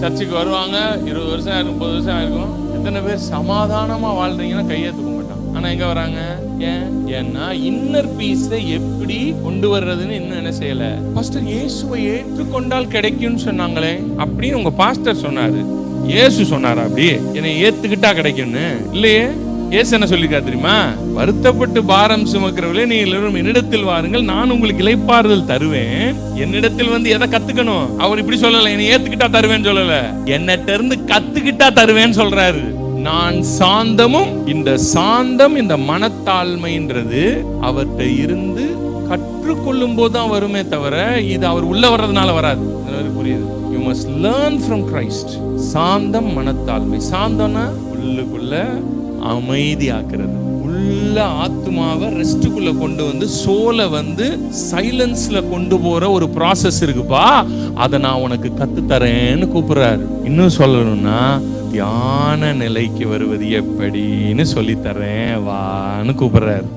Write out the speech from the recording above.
சர்ச்சுக்கு வருவாங்க இருபது வருஷம் ஆயிருக்கும் முப்பது வருஷம் ஆயிருக்கும். எத்தனை பேர் சமாதானமா வாழ்றீங்கன்னா கையை தூக்க மாட்டான் ஆனா எங்க வராங்க? ஏன்? ஏன்னா இன்னர் பீஸை எப்படி கொண்டு வர்றதுன்னு இன்னும் என்ன செய்யல. பாஸ்டர் இயேசுவை ஏற்றுக்கொண்டால் கிடைக்கும்னு சொன்னாங்களே அப்படின்னு உங்க பாஸ்டர் சொன்னாரு. இயேசு சொன்னாரா அப்படி? என்னை ஏத்துக்கிட்டா கிடைக்கும்னு. இல்லையே? இயேசு என்ன சொல்லிருக்கா தெரியுமா? வருத்தப்பட்டு பாரம் சுமக்கிறவர்களே நீ எல்லாரும் என்னிடத்தில் வாருங்கள் நான் உங்களுக்கு இளைப்பாறுதல் தருவேன். என்னிடத்தில் வந்து எதை கத்துக்கணும்? அவர் இப்படி சொல்லல என்னை ஏத்துக்கிட்டா தருவேன்னு சொல்லல. என்னட்ட இருந்து கத்துக்கிட்டா தருவேன்னு சொல்றாரு. நான் சாந்தமும் இந்த சாந்தம் இந்த மனத்தாழ்மைன்றது அவர்கிட்ட இருந்து கற்றுக்கொள்ளும் போது தான் வருமே தவிர இது அவர் உள்ள வர்றதுனால வராது. புரியுது. You must learn from Christ சாந்தம் மனத்தாழ்மை. சாந்தம்னா உள்ளுக்குள்ள அமைதியாக்குறது. உள்ள ஆத்மாவை ரெஸ்ட்டுக்குள்ள கொண்டு வந்து சோலை வந்து சைலன்ஸ்ல கொண்டு போற ஒரு ப்ராசஸ் இருக்குப்பா. அதை நான் உனக்கு கத்து தரேன்னு கூப்பிடுறாரு. இன்னும் சொல்லணும்னா தியான நிலைக்கு வருவது எப்படின்னு சொல்லி தரேன் வான்னு கூப்பிடுறாரு.